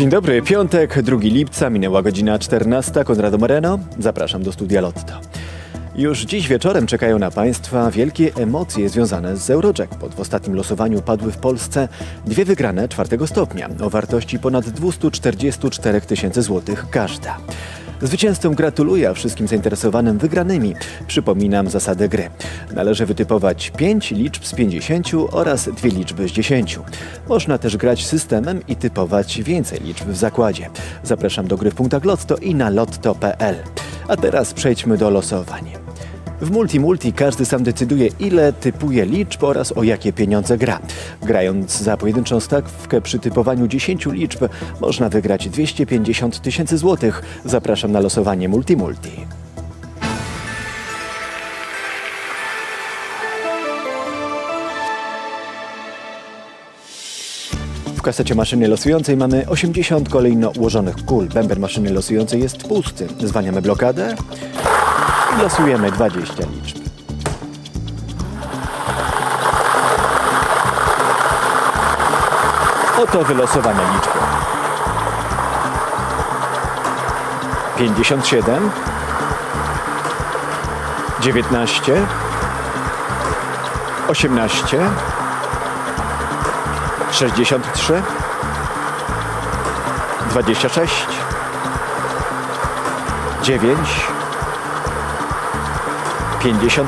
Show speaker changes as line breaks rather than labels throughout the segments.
Dzień dobry, piątek, 2 lipca, minęła godzina 14. Konrado Moreno, zapraszam do studia Lotto. Już dziś wieczorem czekają na Państwa wielkie emocje związane z Eurojackpot. W ostatnim losowaniu padły w Polsce dwie wygrane czwartego stopnia o wartości ponad 244 tysięcy złotych każda. Zwycięzcom gratuluję, a wszystkim zainteresowanym wygranymi przypominam zasadę gry. Należy wytypować 5 liczb z 50 oraz dwie liczby z 10. Można też grać systemem i typować więcej liczb w zakładzie. Zapraszam do gry w punktach Lotto i na lotto.pl. A teraz przejdźmy do losowań. W Multi Multi każdy sam decyduje, ile typuje liczb oraz o jakie pieniądze gra. Grając za pojedynczą stawkę przy typowaniu 10 liczb można wygrać 250 tysięcy złotych. Zapraszam na losowanie Multi Multi. W kasecie maszyny losującej mamy 80 kolejno ułożonych kul. Bęben maszyny losującej jest pusty. Zwaniamy blokadę i losujemy 20 liczb. Oto wylosowane liczby. 57 19 18 63 26 9 54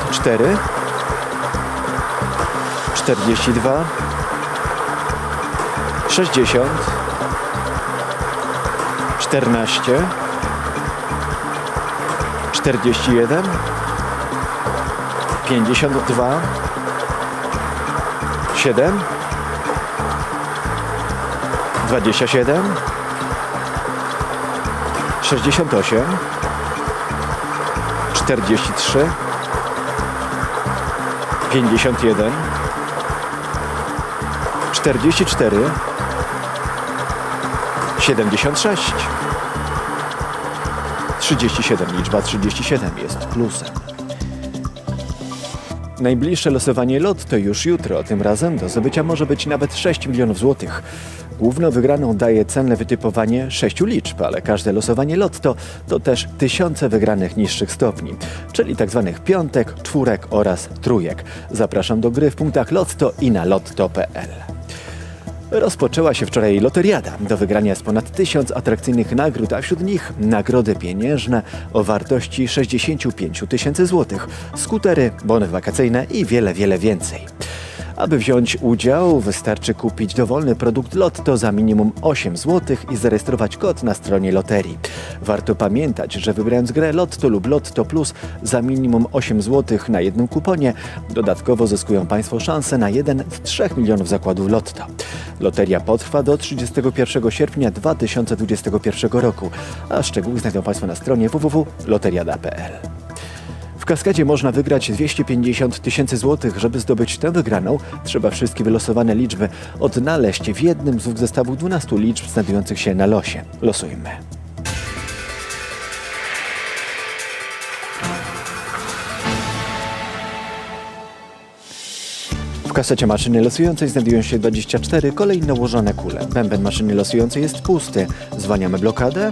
42 60 14 41 52 7 27 68 43 51 44 76 37 liczba 37 jest plusem. Najbliższe losowanie lot to już jutro. Tym razem do zdobycia może być nawet 6 milionów złotych. Główną wygraną daje cenne wytypowanie sześciu liczb, ale każde losowanie lotto to też tysiące wygranych niższych stopni, czyli tzw. piątek, czwórek oraz trójek. Zapraszam do gry w punktach lotto i na lotto.pl. Rozpoczęła się wczoraj loteriada. Do wygrania jest ponad tysiąc atrakcyjnych nagród, a wśród nich nagrody pieniężne o wartości 65 tysięcy złotych, skutery, bony wakacyjne i wiele, wiele więcej. Aby wziąć udział, wystarczy kupić dowolny produkt Lotto za minimum 8 zł i zarejestrować kod na stronie loterii. Warto pamiętać, że wybierając grę Lotto lub Lotto Plus za minimum 8 zł na jednym kuponie, dodatkowo zyskują Państwo szansę na jeden z 3 milionów zakładów Lotto. Loteria potrwa do 31 sierpnia 2021 roku, a szczegóły znajdą Państwo na stronie www.loteriada.pl. W kaskadzie można wygrać 250 tysięcy złotych. Żeby zdobyć tę wygraną, trzeba wszystkie wylosowane liczby odnaleźć w jednym z zestawów 12 liczb znajdujących się na losie. Losujmy. W kasecie maszyny losującej znajdują się 24 kolejno ułożone kule. Bęben maszyny losującej jest pusty. Zwaniamy blokadę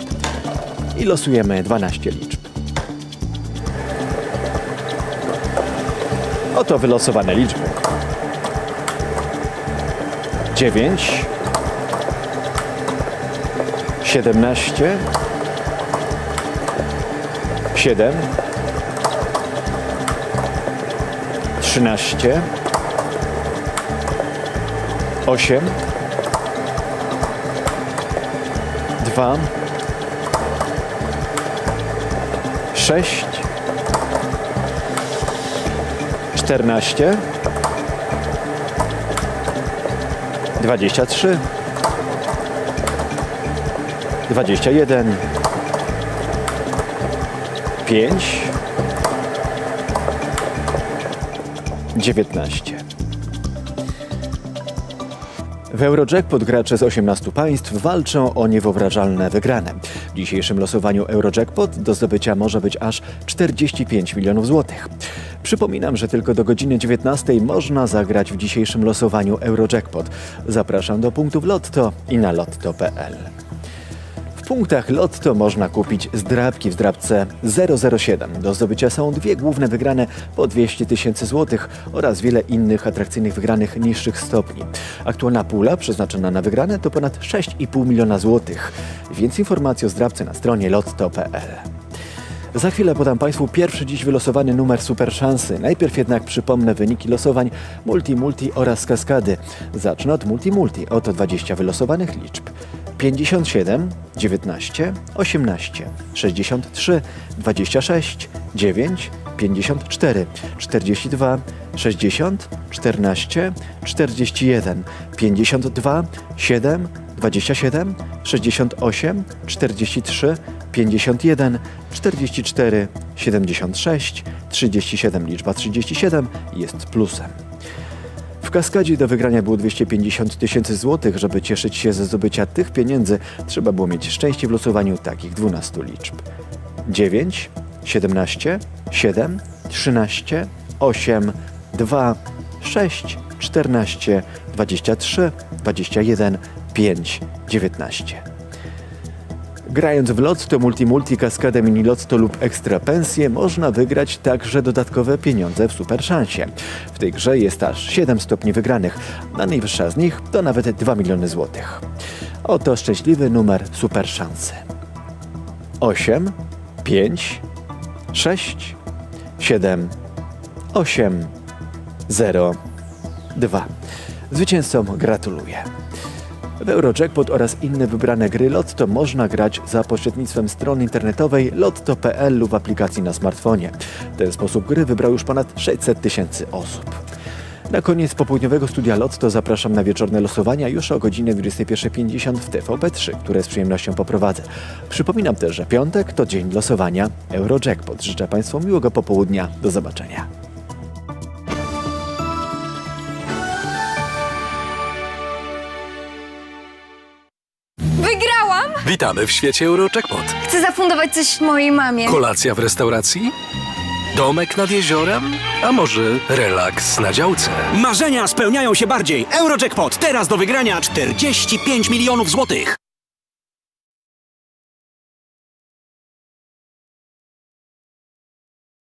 i losujemy 12 liczb. Oto wylosowane liczby. 9 17 7 13 8 2 6 14 23 21 5 19 W Eurojackpot gracze z 18 państw walczą o niewyobrażalne wygrane. W dzisiejszym losowaniu Eurojackpot do zdobycia może być aż 45 milionów złotych. Przypominam, że tylko do godziny 19 można zagrać w dzisiejszym losowaniu Eurojackpot. Zapraszam do punktów Lotto i na lotto.pl. punktach Lotto można kupić zdrabki w zdrabce 007. Do zdobycia są dwie główne wygrane po 200 tysięcy złotych oraz wiele innych atrakcyjnych wygranych niższych stopni. Aktualna pula przeznaczona na wygrane to ponad 6,5 miliona złotych. Więcej informacji o zdrabce na stronie lotto.pl. Za chwilę podam Państwu pierwszy dziś wylosowany numer super szansy. Najpierw jednak przypomnę wyniki losowań Multi Multi oraz Kaskady. Zacznę od Multi Multi. Oto 20 wylosowanych liczb. 57, 19, 18, 63, 26, 9, 54, 42, 60, 14, 41, 52, 7, 27, 68, 43, 51, 44, 76, 37. Liczba 37 jest plusem. W kaskadzie do wygrania było 250 tysięcy złotych. Żeby cieszyć się ze zdobycia tych pieniędzy, trzeba było mieć szczęście w losowaniu takich 12 liczb. 9, 17, 7, 13, 8, 2, 6, 14, 23, 21, 5, 19. Grając w Lotto, Multimulti, Kaskadę Mini Lotto lub Ekstra Pensję można wygrać także dodatkowe pieniądze w Super Szansie. W tej grze jest aż 7 stopni wygranych, a najwyższa z nich to nawet 2 miliony złotych. Oto szczęśliwy numer Super Szansy. 8, 5, 6, 7, 8, 0, 2. Zwycięzcom gratuluję. W Eurojackpot oraz inne wybrane gry Lotto można grać za pośrednictwem strony internetowej lotto.pl lub aplikacji na smartfonie. Ten sposób gry wybrał już ponad 600 tysięcy osób. Na koniec popołudniowego studia Lotto zapraszam na wieczorne losowania już o godzinie 21.50 w TVP3, które z przyjemnością poprowadzę. Przypominam też, że piątek to dzień losowania Eurojackpot. Życzę Państwu miłego popołudnia. Do zobaczenia.
Witamy w świecie Eurojackpot.
Chcę zafundować coś mojej mamie.
Kolacja w restauracji? Domek nad jeziorem? A może relaks na działce?
Marzenia spełniają się bardziej. Eurojackpot teraz do wygrania 45 milionów złotych.